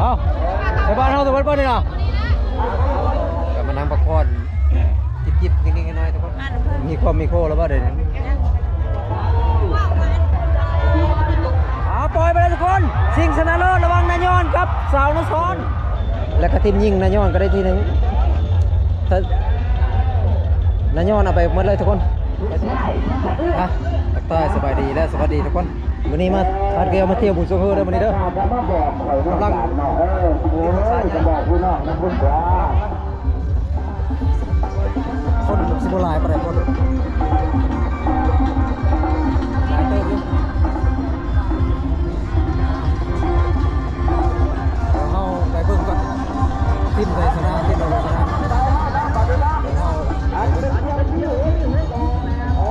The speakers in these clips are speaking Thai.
เอาไปบ้านเฮาตัวเปิ้ลนี่น่ะก็มานั่งพักผ่อนจิบๆนิดๆหน่อยๆทุกคนมีความมีโคแล้วบ่เดี๋ยวนี้เอาปล่อยไปเลยทุกคน สิงห์ชนะเลิศระวังนายอนครับสาวนซ้อนและก็ทีมยิงนายอนก็ได้ทีหนึงถ้านายอนเอาไปหมดเลยทุกคนอะตักใต้สบายดีและสวัสดีทุกคน วันนี้มาพาเกลียวมาเที่ยวบุญสงเฮอเด้อวันนี้เด้อกำลังคนสิบหลายปานใดคนหลายเติมอยู่เดี๋ยวเฮาไปเบิ่งก่อนทีมใดชนะทีมใดบ่ชนะเดี๋ยวเฮา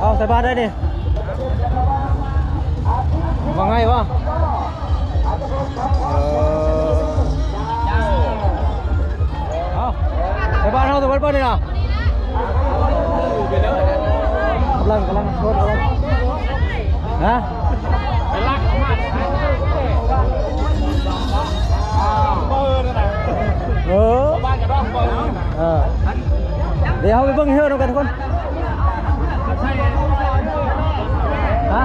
เอาใส่บาตรได้ดิ ว่าไงวะเออเอาใส่บาตรเฮาใส่บาตรเปิ้ลนี่นะกำลังกำลังรถกำลังฮะไปลากมาเออบ้านกับรอบก่อนเออเดี๋ยวเราไปเบิ่งเฮือนํกันทุกคนฮะ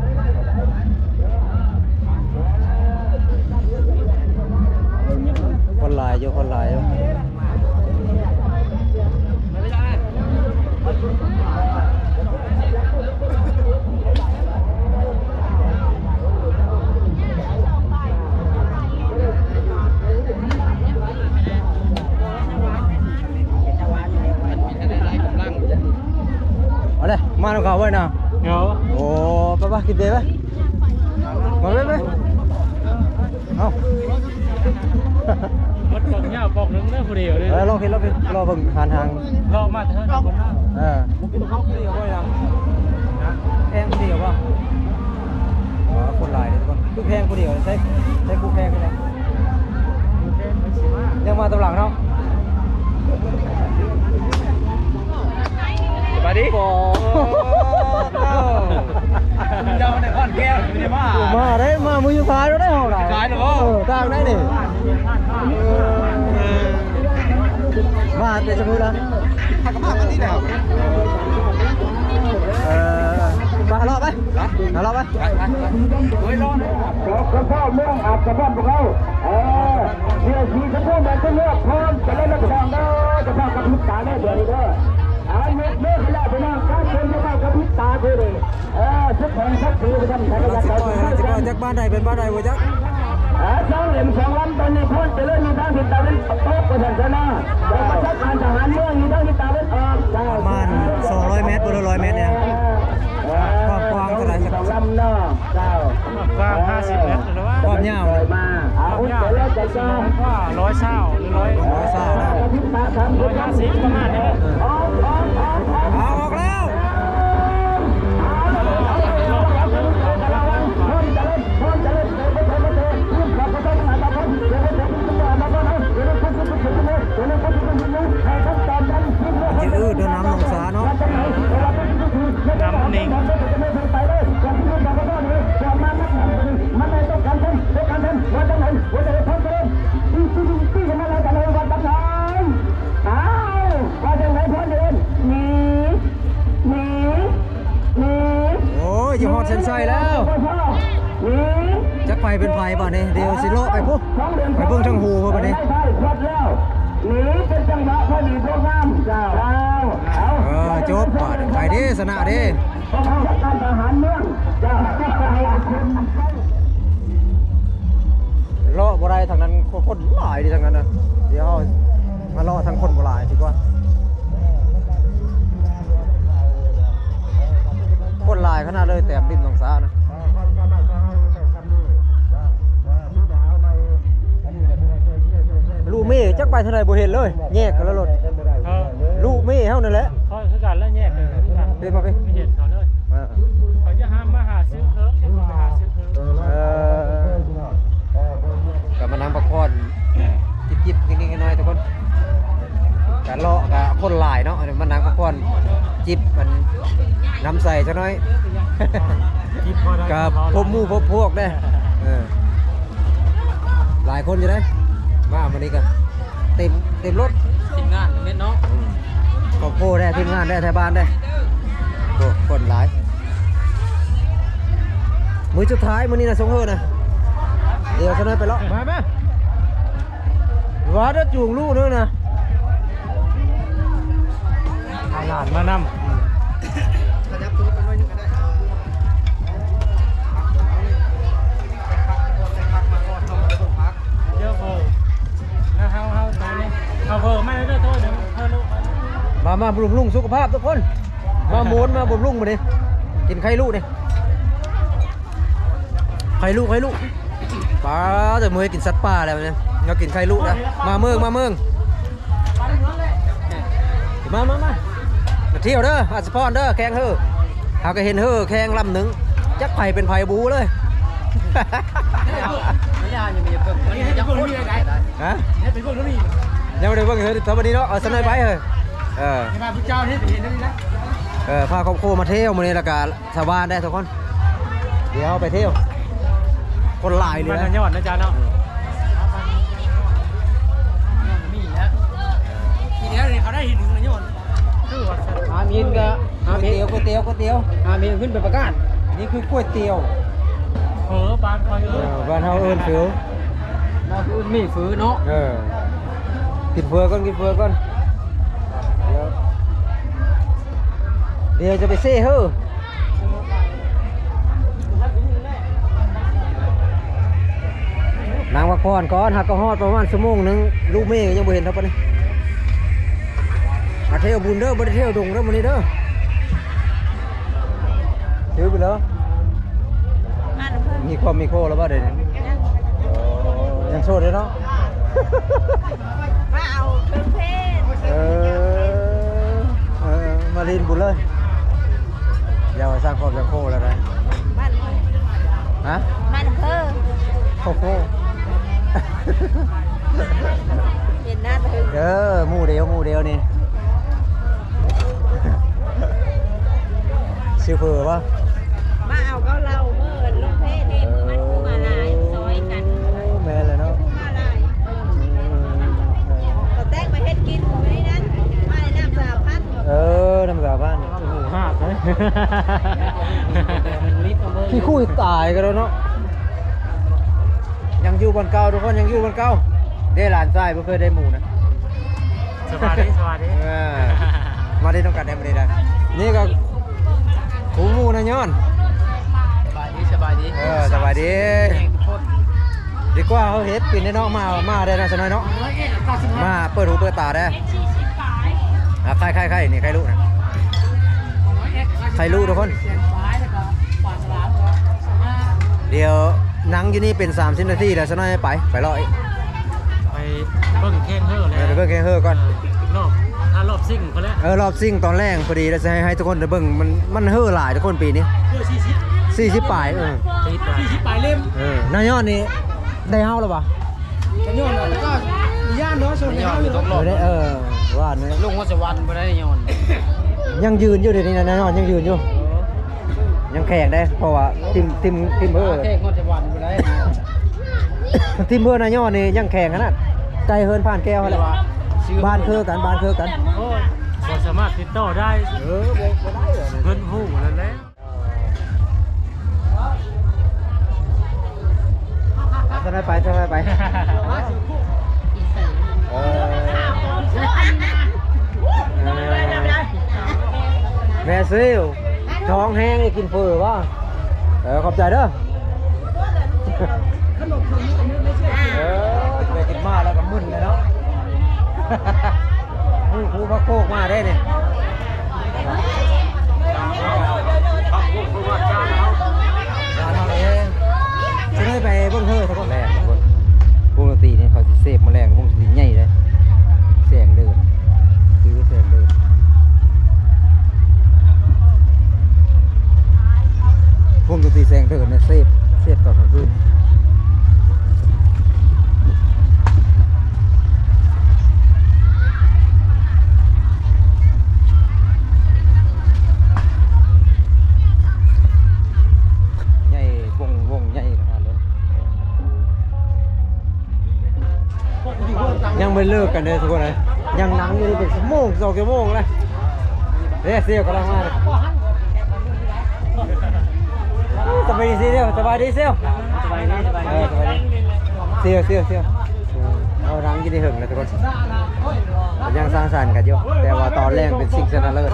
เบียร์ไปมาไปไปเอามันกล่องเงาปอกนึงเรื่องผู้เดียวเลยเออลองคิดลองคิดรอเบิ่งหันทางรอมาเถอะคนห้าเออมุกินข้าวเดียวไว้นะแพงเดียวป่ะอ๋อคนหลายเลยทุกคนคือแพงคนเดียวใช้ใช้กูแพงกันเลยยังมาตำหลังเนาะสวัสดี โอ้เจ้าในก้อนแก้วไม่ได้มามาได้มามืออยู่ท้ายแล้วได้ห้องไหนท้ายเหรอเออทางได้นี่มาแต่จะพูดละถ้ากำลังที่ไหนเออมาเลาะไปมาเลาะไปเฮ้ยรอดกระเพาะเมืองอาจจะบ้านพวกเราเออเดี๋ยวสีชมพูแบบเลือกพร้อมจะเล่นนักแสดงเด้อกระเพาะกระพริบตาได้เดี๋ยวนี้เด้ออ่า เนื้อเนื้อขยะไปนั่งการเชิญกระเพาะกระพริบตาคือเลยเออชุดแข่งชักถือไปทำใช้กระเรายะสิใส่ปล่อยถุงเราสิปล่อยจากบ้านใดเป็นบ้านใดวะจ๊ะอ่าสองเหลี่ยมสองลำตอนนี้พ้นจะเล่นมีทางทิศตะวันตกไปทางชนะแต่ประชาการทหารเมืองมีทางทิศตะวันออกประมาณ200เมตรบน100เมตรเนี่ยความกว้างเท่าไหร่สักสองลำเนาะเจ้ากว้าง50เมตรหรือว่า ความยาวเลยมาเอาอุ่นใจแล้วใจจ้าว่าร้อยเช้าหรือร้อยร้อยเศร้าร้อยห้าสิบประมาณนี้เอาออกแล้วมันจะอืดนน้ำลงสาเนาะน้ำนิ่ง โอ้ยอย่าหนอดเซนไซแล้วจักไฟเป็นไฟป่ะนี่เดี๋ยวสิโลไปปุ๊บไปเบิ่งทางหูเพิ่นป่ะนี่ใช่ครบแล้วหนีเป็นจังหวะพอดีโปรแกรมเจ้าเอาเอาเออจบป่ะไปเด้สนะเด้พวกเขาการทหารเมืองเจ้า เลาะบ่ได้ทางนั้นคนคนหลายดิทางนั้นน่ะเดี๋ยวเฮามาเลาะทางคนบ่หลายดีกว่าคนหลายขนาดเลยแต้มริมหนองสานะลูกเม่จักไปเท่าไหร่บ่เห็นเลยแยกกันแล้วรถเขาลูกเม่เฮานั่นแหละเขาคือกันแล้วแยกกันคือกันเดินมาไปไม่เห็นเขาเลยอ่า คนหลายเนาะเดี๋ยวมันน้ำก็กผ่อนจิบมันน้ำใส่จะน้อยกับพบมู่พบพวกได้หลายคนอยู่ได้มาวันนี้กันเต็มเต็มรถทีมงานเม็ดเนาะขอบโพได้ทีมงานได้แถวบ้านได้โอ้คนหลายมือสุดท้ายมันนี่นะสงเฮอนะเดี๋ยวจะน้อยไปแล้วมาไหมวัดจูงลูกด้วยนะ หลานมานั่มไม่ได้ตัวหนึงเฮาลูกมาบำรุงสุขภาพทุกคน มาโมนมาบำรุงมาดิกินไข่ลูกดิไข่ลูกไข่ลูกปลาแต่เมื่อกินสัตว์ป่าอะไรแบบนี้เรากินไข่ลูกนะมาเมืองมาเมืองมามามา เที่ยวเด้ออาสปอนเด้อแข่งเฮ้อหาก็เห็นเฮ้อแข่งลำหนึ่งจักไผ่เป็นไผ่บูเลยไม่ยากยังมีเพิ่มอันนี้จะคนมีอะไรฮะให้เป็นพวกนี้ยังไม่ได้เบิ่งเฮ้ยทำวันนี้เนาะเอาสนายไปเฮ้ยเออมาพระเจ้าให้เห็นนี่นะเออพาครอบครัวมาเที่ยวมาเนี่ยละกาชาวบ้านได้ทุกคน เดี๋ยวไปเที่ยว คนหลายเลยนะยอดนะจ๊ะเนาะ มีนก็ก๋วยเตี๋ยวก๋วยเตี๋ยวก๋วยเตี๋ยวอามีนขึ้นไปประกาศนี่คือก๋วยเตี๋ยวเผลอบานคอยเอเอ้ยอบ้านเฮาเอิ้นเสือมาคือมีฝืนเนาะเออกินเฟือก่อนกินเฟือก่อนเดี๋ยวเดี๋ยวจะไปเซ่เฮ้อนางวักพรก่อนหักก็ฮอดประมาณชั่วโมงหนึงลูกเมย์ยังบ่เห็นเท่าปานนี้มา เที่ยวบุญเด้อบ่ได้เที่ยวดงเด้อมื้อนี้เด้อถือไปแล้วมีความมีโคแล้วบ่เดี๋ยวนี้อ๋อยังโสดเลยเนาะมาเอาเครื่องเพศเออเออมาลินบุญเลยอย่ามาสร้างความสังโคแล้วนะบ้านฮะบ้านอำเภอโคโคเห็นหน้าตึงเออหมู่เดียวหมู่เดียวนี่ ชื่อเฟือปะมาเอาเก็เราเมื่อลูกเพศเห็นมันคือมาลายซอยกันแม่เลยเนาะมาลายก็แตกไปเฮ็ดกินไม่ได้นั้นมาในน้ำสาพัดเออน้ำสาบ้านหมูหักเลยมันลิฟต์มาเบอร์พี่คุยตายกันแล้วเนาะยังอยู่บนเก่าทุกคนยังอยู่บนเก่าได้หลานทรายไม่เคยได้หมูนะสวัสดีสวัสดีเออมาได้ต้องการได้มาได้ได้นี่ก็คู หมูนะย้อนสบายดีสบายดีเออสวัสดีดีกว่าเขาเฮ็ดปินได้เนาะมามาได้นะสนอยเนาะมาเปิดหูเปิดตาได้อะใครใครใครนี่ใครรู้นะใครรู้ทุกคน เดี๋ยวหนังอยู่นี่เป็น30นาทีแล้วสนอยไปไปรออีกไปเบิ่งเคนเฮอร์เลยเออเดี๋ยวเบิ่งแค่เฮอก่อนรอบถ้ารอบซิ่งเขาแล้วเออรอบซิ่งตอนแรกพอดีแล้วจะให้ให้ทุกคนได้เบิ่งมันมันเฮอหลายทุกคนปีนี้เพื่อสี่สิบ40ปลายเออตีไปสี่สิบปลายเล่มเออนายยอดนี่ได้เฮาแล้วปะกันโยนแล้วก็ย่านเนาะส่วนย่านอยู่ตกเออได้เออว่าเนี่ยลุงว่าสวรรค์ไปได้โยนยังยืนอยู่เดี๋ยวนี้นะนายยอดยังยืนอยู่ยังแข่งได้เพราะว่าทีมทีมทีมเบอร์แค่งว่าสวรรค์ไปได้ทีมเบอร์นายยอดนี่ยังแข่งขนาดไกลเฮินผ่านแก้วแล้ว บ้านคือกันบ้านคือกันโอ้ยบ่สามารถติดต่อได้เออบ่ได้เหรอเพิ่นหู้แล้วแหละจะได้ไปจะได้ไปเออแม่ซิลท้องแห้งจะกินเฟอร์วะเออขอบใจเด้อเออไปกินมาแล้วก็มึนเลยเนาะ มึงครูพระโคกมาได้เนี่ยร้านเราเองจะได้ไปเบิ่งเฮ้อทุกคนแรงทุกคนวงดนตรีนี่เขาสิเสพแมา กันเลยทุกคนเลยยังหนังอยู่นี่เป็นชั่วโมงสองชั่วโมงเลยเรียเสียวกำลังมาเลยสบายดีเสียวสบายดีเสียวสบายดีสบายเอดีอสบายดีเสียวเสียวเสียวเอาหนังกินได้หึงเลยทุกคนยังสร้างสรรค์กันอยู่แต่ว่าตอนแรกเป็นสิ่งชนะเลิศ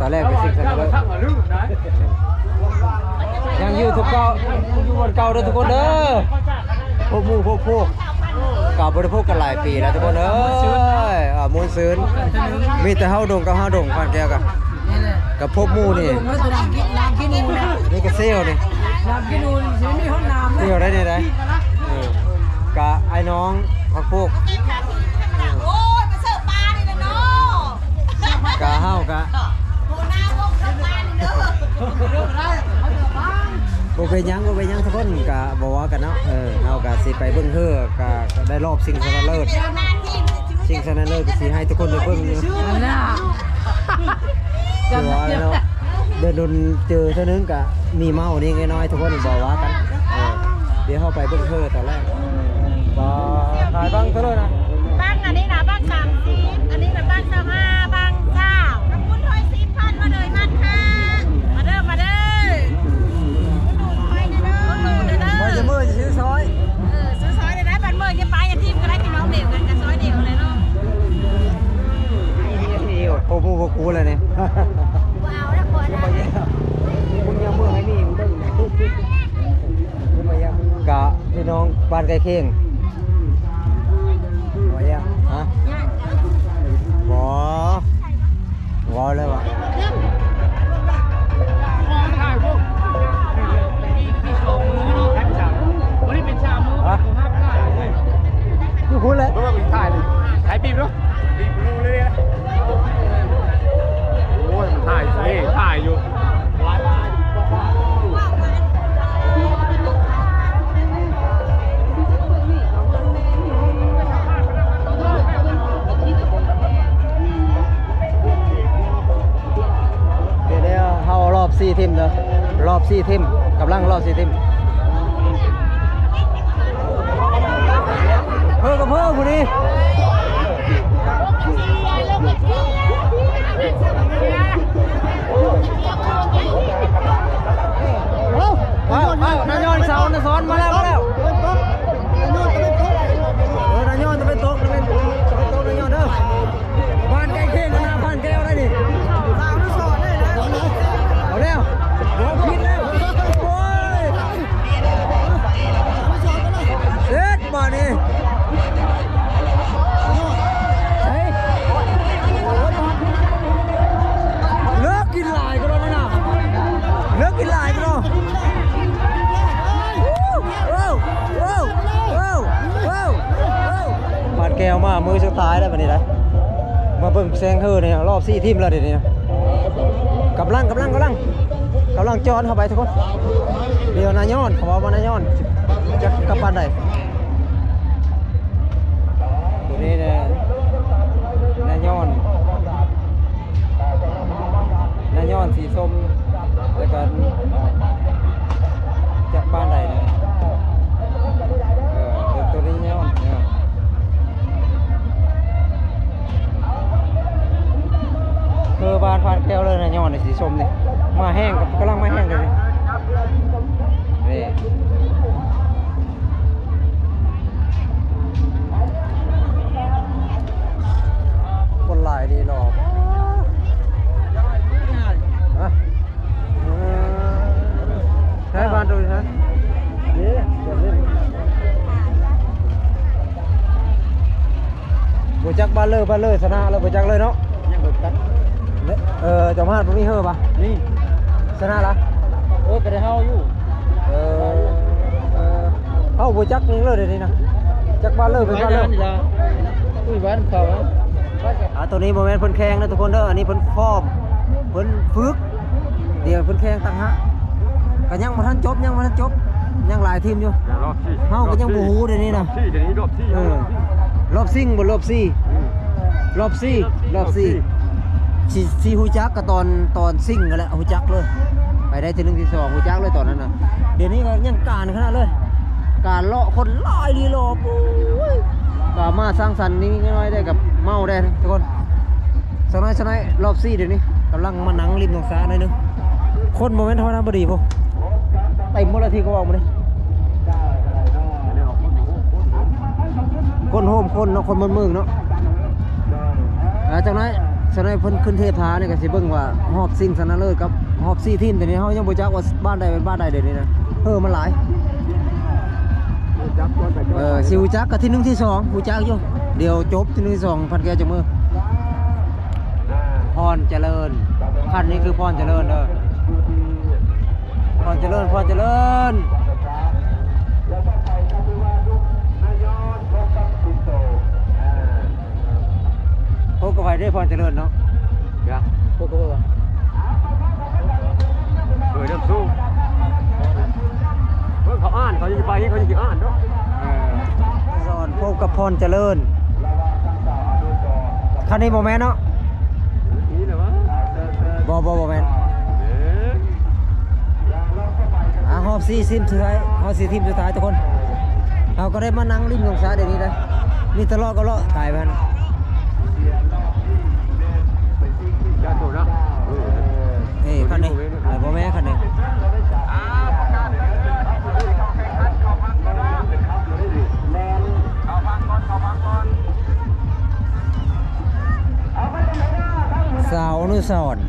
ตอนแรกเป็นสิ่งชนะเลิศยังอยู่ทุกเก่าอยู่บนเก่าเด้อทุกคนเด้อ พวกหมู่พวกพวกเก่าบริโภคกันหลายปีแล้วทุกคนเอ้ยอ่ามูลซืนมีแต่เฮาดงกับเฮาดงผ่านแก้วกันนี่แหละกับพวกหมู่นี่ผมก็จะดำกินน้ำกินนูนนะนี่ก็เซลนี่น้ำกินนูนสิมีห้องน้ำเซนะลได้นี่ได้เออกะไอ้น้องพักพวกโอ้ยมาเสิร์ฟปลานี่นะเนาะกะเฮากะโหน้าวงเสิร์ฟปลานี่เด้อ บ่เป็นหยังบ่เป็นหยังทุกคนกะบ่ว่ากันเนาะเออเฮากะสิไปเบิ่งเฮือกะก็ได้รอบสิ่งชนะเลิศเดี๋ยวหน้าที่มันจะสิ่งชนะเลิศก็สิให้ทุกคนได้เบิ่งอยู่นั่นน่ะเดี๋ยวเอาเนาะเดินโดนเจอเท่านึงกะมีเมานี่น้อยๆทุกคนบอกว่ากันเออเดี๋ยวเข้าไปเบิ่งเธอตอนแรกบ่ถ่ายบ้างเท่าเลยน น้อ รอ มามือสุดท้ายแล้วบัดนี้นะมาเบิ่งแซงเธอเนี่ยรอบสี่ทีมแล้วเดี๋ยวนี้กำลังกำลังกำลังกำลังจอนเข้าไปทุกคนเดี๋ยวนายอนเขาบอกว่านายอนจะกลับบ้านได้ตัวนี้เนี่ยนายอนนายอนสีส้มแล้วก็จะบ้านใดเนี่ คือบานพานแก้วเลยนะย้อนในสีส้มนี่มาแห้งกับกำลังมาแห้งเลยนี่คนหลายดีหรอกใช้บานดูดิฮะเดี๋ยวเดี๋ยวเล่นบจักบ้านเลยบ้านเลยชนะแล้วบจักเลยเนาะยังบิกกัน เนี่ยเออเจอมาดบ่มีเฮอปะนี่ชนะละเออก็ได้เฮาอยู่เออเออเอ้าบจักยังเลยเดี๋ยวนี้นะจักบ้านเลยเป็นบ้านเลยอุ้ยบ้านเขาอ่าตัวนี้โมเมนต์เพิ่นแข่งนะทุกคนเด้ออันนี้เพิ่นฟอร์มเพิ่นฝึกเดี๋ยวเพิ่นแข่งต่างหากก็ยังบ่ทันจบยังบ่ทันจบยังหลายทีมอยู่รอบที่เฮาก็ยังบ่ฮู้เดี๋ยวนี้นะที่เดี๋ยวนี้รอบที่เออรอบซิ่งบนรอบซี่รอบซี่รอบซี่ ซีซีฮูจักก็ตอนตอนซิ่งกันแหละฮูจักเลย ไปได้ที่หนึ่งที่สองฮูจักเลยตอนนั้นนะเดี๋ยวนี้ก็ยังการขนาดเลย การเลาะคนหลายลีโลโอ้ยก็มาสร้างสรรค์นี้น้อยได้กับเมาได้ทุกคนสน้อยสน้อยรอบซี่เดี๋ยวนี้กำลังมานังริมตรงซ้ายหน่อยนึงคนโมเมนต์เท่านั้นบดีพวกเต็มหมดล้วที่ก็บอกมาเลยคนโฮมคนเนาะคนมันมึงเนาะจากนั้น สน้อยเพิ่นขึ้นเทพท้าเนี่ยก็สิเบิ่งว่าหอบสิ่งสนะเลิศกับหอบซี่ทีมแต่นี้เฮายังบ่จักว่าบ้านใดเป็นบ้านใดเดี๋ยวนี้นะเออมันหลายเออสิวจักกับที่หนึ่งที่สองหูจักอยู่เดี๋ยวจบที่หนึ่งที่สองพันแกจะมือพรเจริญคันนี้คือพรเจริญเด้อพรเจริญพรเจริญ พบกับใครได้พรเจริญเนาะจ้ะพบกับว่าเออน้ำสู้เพิ่งเขาอ่านเขาจะไปเขาจะอ่านเนาะเออสอนพบกับพรเจริญคันนี้โมแมนเนาะนี่เลยวะบอบอบอแมนเอ๊ะอะหอบสี่ทีมสุดท้ายหอบสี่ทีมสุดท้ายทุกคน เราก็ได้มานั่งริมตรงซ้ายเดี๋ยวนี้เลยนี่ตะเลาะก็เลาะตายไปนะ แม่คันนี้สาวอนุสรณ์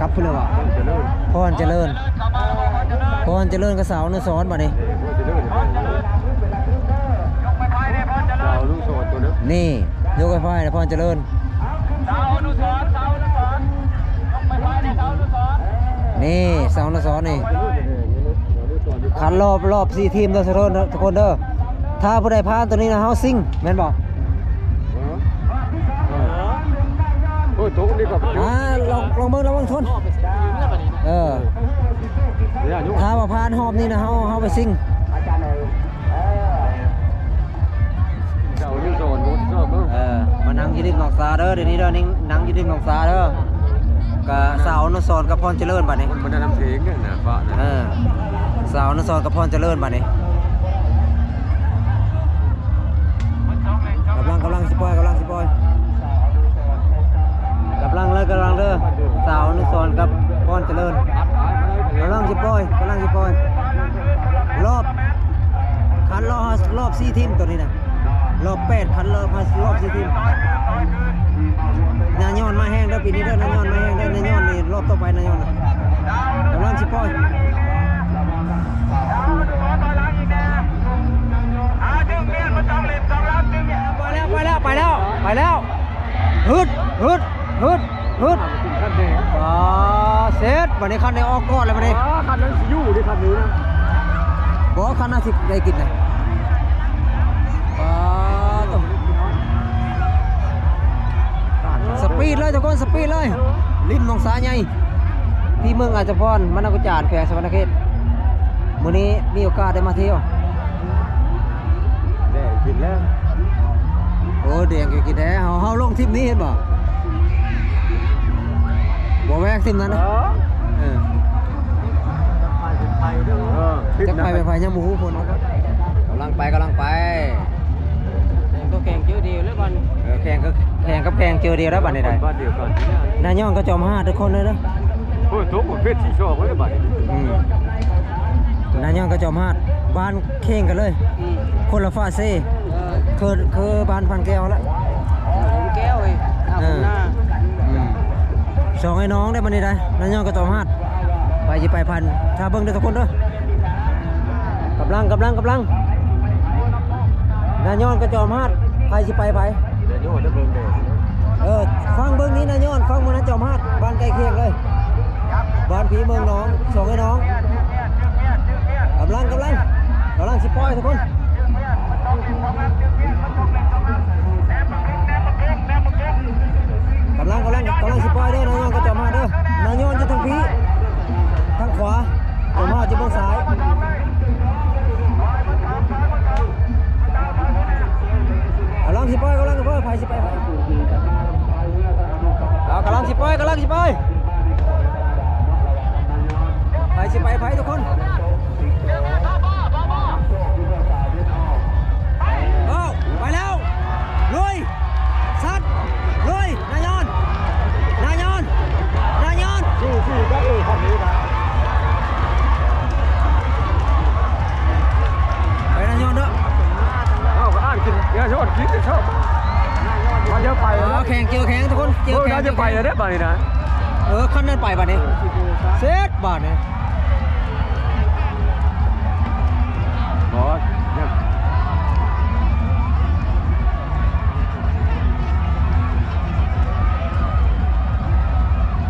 กลับเพื่อนวะเจริญพรเจริญพรเจริญกับสาวอนุสรณ์บัดนี้เออเจริญดาวลูกโซนตัวนึงนี่ยกไฟฟ้าพรเจริญ นี่สาวอนุสรณ์นี่ขันรอบรอบสี่ทีมเด้อทุกคนเด้อทุกคนเด้อถ้าผู้ใดพลาดตัวนี้นะเฮาซิงแม่นบอกโอ้ยตกนี่ก็อ่าลองลองเบิ่งลองเบิ่งทนเออเนี่ยยุ่งถ้าว่าพลาดหอบนี่นะเฮาเฮาไปซิงดาวลูกโซนมุดชอบเนาะเออมานั่งอยืดริมหนองสาเด้อเดี๋ยวนี้เด้อนี่นั่งอยืดริมหนองสาเด้อ กับสาวอนุสรณ์กับพรเจริญบัดนี้มันจะนำเสียงเนี่ยนะฟ้าเอนะอสาวอนุสรณ์กับพรเจริญบัดนี้กำลังกำลังสิปล่อยกำลังสิปล่อยกำลังเลยกำลังเด้อสาวอนุสรณ์กับพรเจริญกำลังสิปล่อยกำลังสิปล่อยรอบคันรอบรอบสี่ทีมตัวนี้นะรอบแปดคันรอบรอบสี่ทีมนายอนมาแห้งเด้อปีนี้เด้อนา ไปนายอนนะกำลังสิปล่อยไปแล้วไปแล้วไปแล้วไปแล้วฮึดฮึดฮึดฮึดคันเดียวอ๋อเสร็จวันนี้คันได้ออกก่อนเลยวันนี้อ๋อคันนั้นสิอยู่ดิคันนี้นะบอกคันน่าสิได้กินนะอ๋อต้องสปีดเลยทุกคนสปีดเลยริมหนองสาใหญ่ ที่เมืองอาจจะพรมณกุจารแขวงสวรรณเขตมื้อนี้มีโอกาสได้มาเที่ยวแดงกินแล้วโอ้เดียงกินแท้เฮาเฮาลงทริปนี้เห็นบ่บ่แวกทริปนั้นนะเออไปเด้อเออจะไปไปไปยังบ่ฮู้คนนะครับกำลังไปกำลังไปก็แข่งเยอะดีแล้วก่อนเออแข่งก็แข่งกับแข่งเจอเดียวแล้วบัดนี้ได้บ้านเดียวกันเนี่ยนายย่องก็จอมห้าทุกคนเลยนะโอ้ยทุกประเภทที่ชอบเลยบัดนี้อืมนายย่องก็จอมห้าบ้านเข่งกันเลย คนละฟาเซ่เคือคือบ้านพันแก้วแล้วผมแก้วเอ้ยหน้าผมหน้าสองไอ้น้องได้บัดนี้ได้นายย่องก็จอมห้าไปสิไปพันถ้าเบิ่งเด้ทุกคนเด้อกำลังกำลังกำลังนายย่องก็จอมห้าไปสิไปไปเออฟังเบิ่งนี้นายย่องฟังมื้อนั้นจอมห้าบ้านานผีเมืองน้องสองไอ้น้องกำลังกำลังกำลังสิปอยทุกคนกำลังกำลังกำลังสิปอยเด้อนายโยนก็จะมาเด้อนายโยนจะทางพีทางขวาจะมาจะเบื้องซ้ายกำลังสิปอยกำลังสิปอยไฟสิไปไฟเอากำลังสิปอยกำลังสิปอย ไปสิไปไปทุกคนเอาไปแล้วลุยซัดลุยนายอนนายอนนายอนสู้สู้ก็เออคนนี้นะไปนายอนเด้อเอาก็อ่านกินเยอะชอบกินชอบมาเยอะไปแล้วแข่งเจอแข่งทุกคนเกี่ยวแข่งจะไปแล้วได้ไปนนะเออขั้นนั้นไปบัดนี้เซ็ตบาทเนี่ย บอสเนี่ย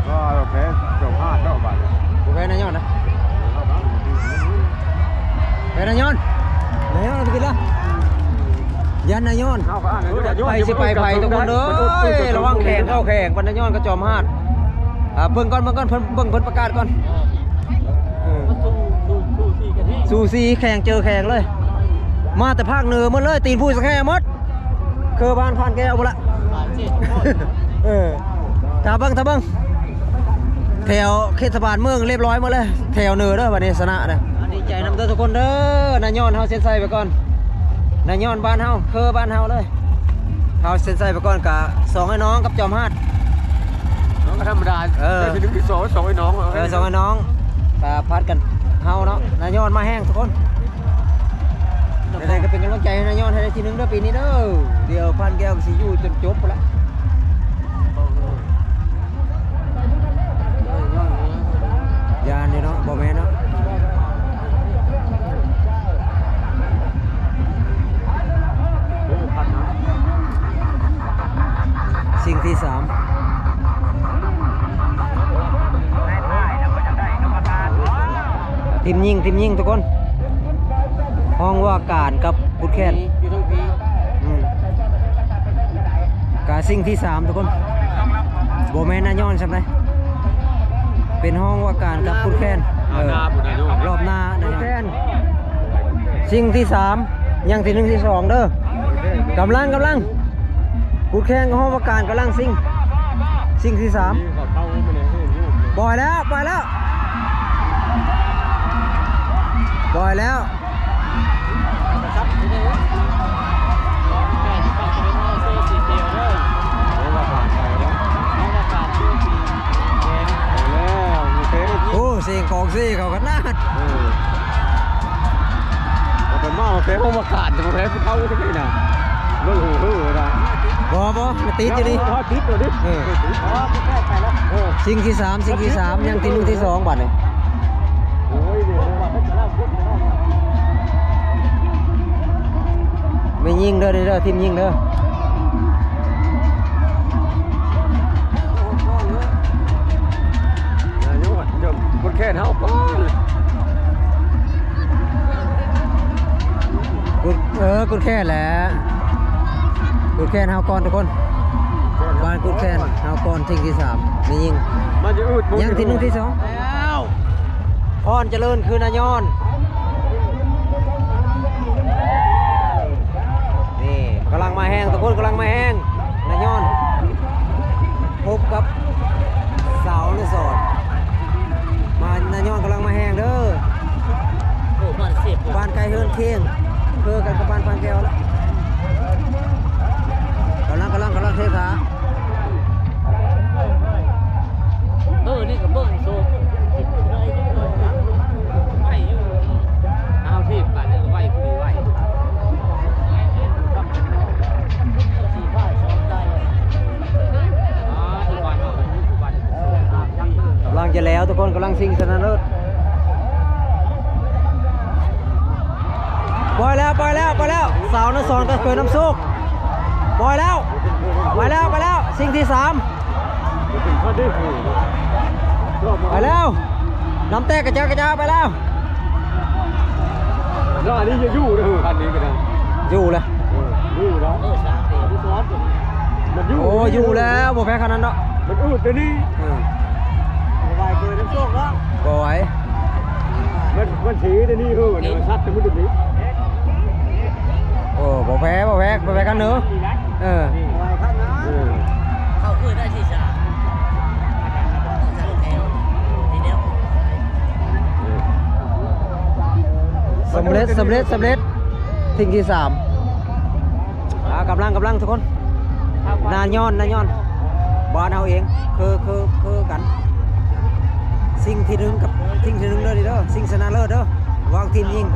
ก็โอเคจบห้าเก้าบาทโอเคนายอนนะไปนายอนนายอนเอาไปกินละยันนายอนเอาก็อ่านไปสิไปไปทุกคนเด้อระวังแข่งเข้าแข่งปันนายอนก็จอมฮาดอ่าเบิ่งก่อนเบิ่งก่อนเพิ่นเบิ่งเพิ่นประกาศก่อนเออสู้สู้สู้ สี่กันที่สูสีแข่งเจอแข่งเลย มาแต่ภาคเหนือหมดเลย ตีนผู้สแค่หมดคือบ้านพานแก้วหมดละผ่านเจ็ดคนเออตาเบิ้งตาเบิ้งแถวเขตบาลเมืองเรียบร้อยหมดเลยแถวเหนือเด้อวันนี้ชนะเด้อดีใจนำเด้อทุกคนเด้อนายย้อนเฮาเซ็นไซไปก่อนนายย้อนบ้านเฮาคือบ้านเฮาเลยเฮาเซ็นไซไปก่อนกะสองไอ้น้องกับจอมฮาดน้องก็ธรรมดาเออได้ที่หนึ่งที่สองสองไอ้น้องเออสองไอ้น้องกะพัดกัน เฮาเนาะนายอนมาแห้งทุกคนได้ก็เป็นกำลังใจให้นายอนให้ได้ทีหนึงเด้อปีนี้เด้อเดี๋ยวพันแก้วสิอยู่จนจบละยานนี่เนาะบ่แม่นเนาะสิ่งที่สาม ทีมยิงทีมยิงทุกคนห้องว่าการกับกุดแคนอยู่ทั้งปีอืมกาสิ่งที่สามทุกคนบ่แม่นนาย้อนใช่ไหมเป็นห้องว่าการกับกุดแคนเออรอบหน้านะแคนสิ่งที่สามยังที่หนึ่งที่สองเด้อกำลังกำลังกูดแข่งกับห้องประการกำลังสิ่งสิ่งที่สามปล่อยแล้วปล่อยแล้ว ปล่อยแล้วครับที่นี่แม่ที่ปากจะเป็นเสื้อสีเขียวเด้อน้องประกาศชื่อสีแดงโอ้เสียงของสี่เขากันนาดเป็นมาเฟ้ห้องประกาศจะมาเฟ้ผู้เท่าที่นี่นะเรื่องหูหือนะบอบอมาติดอยู่นี่ทอดทิพย์ตัวนี้เอออ๋อแค่ไปแล้วเออสิ่งที่สามสิ่งที่สามยังที่หนึ่งที่สองบัดเลย ยิงเด้อเด้อเด้อทีมยิงเด้อนายกเดี๋ยวคนแค่เท่าป้อนกูเออกูแค่แหละกูแค่เฮาก่อนทุกคนบ้านกูแค่เฮาก่อนสิ่งที่สามไม่ยิงมันจะอืดยังที่หนึ่งที่สองแล้วพรเจริญคือนายอนนี่ มาแห้งทุกนกำลังมาแห้งนายยอน พบกับสาวนสอดมานายยอนกำลังมาแห้งเด้อโอ้มันเสียบบ้านไกลเฮือนเคียงเพื่อกันกับบ้านพันแก้วแล้วกำลังกำลังกำลังเทขา น้ำแตกกระเจ้ากระเจ้าไปแล้วแล้วอันนี้จะยู่นะหูคันนี้กันนะอยู่เลยยู่แล้วเออช้างเตะที่ซ้อนอยู่มันยู่โอ้อยู่แล้วบ่แพ้ขนาดนั้นเนาะมันอืดเลยวนี่อืมสบายเกินน้ำโชคแล้วบ่ไหวมันมันฉีเลยวนี่หูเนี่ยมันชัดแต่มันดุนี้โอ้บ่แพ้บ่แพ้บ่แพ้กันเนอะเออเอำเร็จสำเร็จสำเร็จสิ่งที่สามอ่ากำลังกำลังทุกคนนาย้อนนาย้อนบ้านเอาเองคือคือคือกัน สิ่งที่หนึ่งกับสิ่งที่หนึ่งเด้อดิเด้อสิ่งชนะเลิศเด้อวางทีมยิง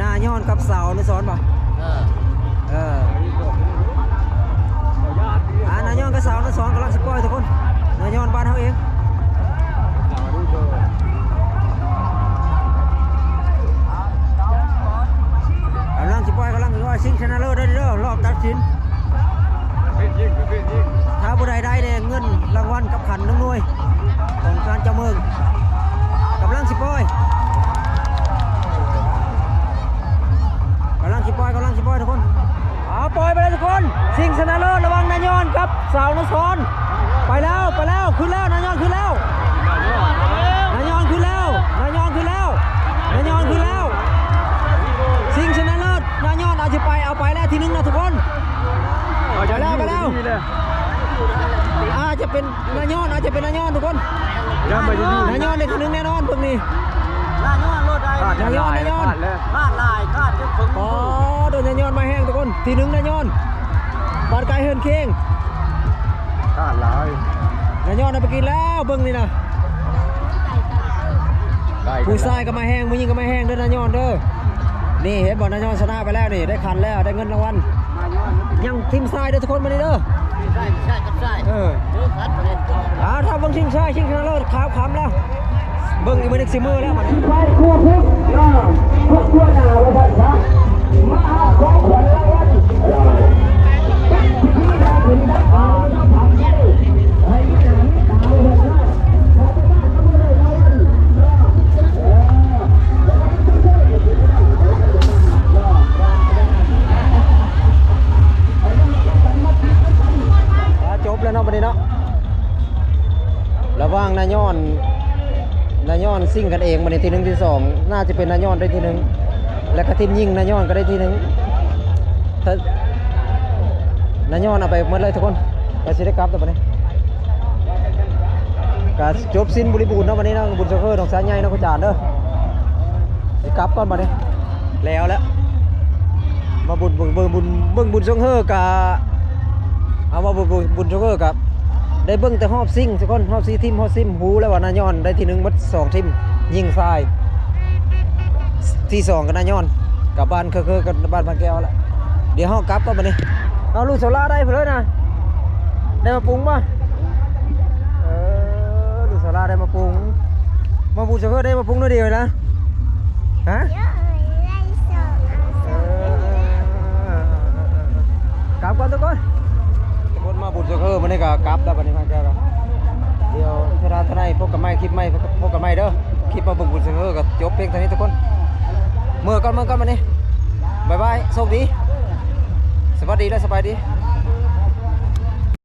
นาย้อนกับเสาอนุสรณ์ป่ะเอออ่านายอนกับเสาอนุสรณ์กำลังสปอยทุกคนนายอนบ้านเอาเอง อยกำลังว่าสิ่งชนะเลิศเด้อดิเด้อรอบตัดสินถ้าผู้ใดได้เนี่ยเงินรางวัลกับขันน้ำนวยของการเจ้าเมืองกำลังสิบปอยกำลังสิบปอยกำลังสิบปอยทุกคนเอาปอยไปเลยทุกคนสิ่งชนะเลิศระวังนายอนครับสาวนุสรณ์ไปแล้วไปแล้วขึ้นแล้วนายอนขึ้นแล้ว ทีนึงนะทุกคนไปแล้วไปแล้วอาจจะเป็นนายอนอาจจะเป็นนายอนทุกคนยังไม่ได้ดูนายอนในคนหนึงแน่นอนพวกนี้ล่าย้อนรถได้นายอนนายอนลาดลายคาดจะฝึกอ๋อโดนนายอนมาแห้งทุกคนทีหนึงนายอนบาดไก่เฮินเค้งขาดหลายนายอนเอาไปกินแล้วเบิ่งนี่นะผู้ชายก็มาแห้งผู้หญิงก็มาแห้งเด้อนายอนเด้อ นี่เห็นบอกนายอนชนะไปแล้วนี่ได้คันแล้วได้เงินรางวัลยังทีมทรายเด้อทุกคนมานี่เด้อใช่ใช่กับใช่เออเออคัดประเด็นอ่าถ้าเบิ่งทีมทรายชิงชนะเลิศขาวคำแล้วเบิ่งอีกมือนึกสิมือแล้วมันไปทั่วพุกก็พุกทั่วหน้าเลยท่านครับมาหาของขวัญรางวัล บแล้วเนาะประเด็นเนาะระว่างนายอนนายอนซิ่งกันเองมาในทีหนึ่งที่สองน่าจะเป็นนายอนได้ทีหนึ่งและก็ทีมยิงนายอนก็ได้ทีหนึ่งถ้านายอนเอาไปหมดเลยทุกคนก็สิได้กลับต่ประเด็นก็จบสิ้นบริบูรณ์เนาะวันนี้เนาะบุญโซเคอร์ของสายใหญ่นาะคุณจานเด้อไปกลับก่อนบัดนี้แล้วแล้วมาบุญบุญบุญบุญเบิ่งบุญโซเคอร์กับ เอาว่าบุญบุญบุญโชคเกอร์กับได้เบิ้งแต่ฮอบซิงทุกคนฮอบซีทีมฮอบซิมหูแล้วว่านายอนได้ที่หนึ่งมัดสองทีมยิงทราย ที่สองกับนายอนกลับบ้านคือคือกับบ้านบางแก้วละเดี๋ยวห้องกลับก็มาเนี่เอาลูกโซล่าได้ไปเลยนะได้มาปรุงป่ะเออลูกโซล่าได้มาปรุงมาบุญโชคเกอร์ได้มาปรุงด้วยเดียวนะฮะเออกลับก่อนทุกคนทุกคน มาบุญเจอร์มันนี่ก็กลับแล้วบัดนี้มาแก้วก็เดี๋ยวเทนาทนายพบกับไม่คลิปไม่พบกับไม่เด้อคลิปมาบุญบุญเจอร์ก็จบเพียงเท่านี้ทุกคนเมื่อก่อนเมื่อก่อนมานี่บายบายโชคดีสวัสดีและสบายดี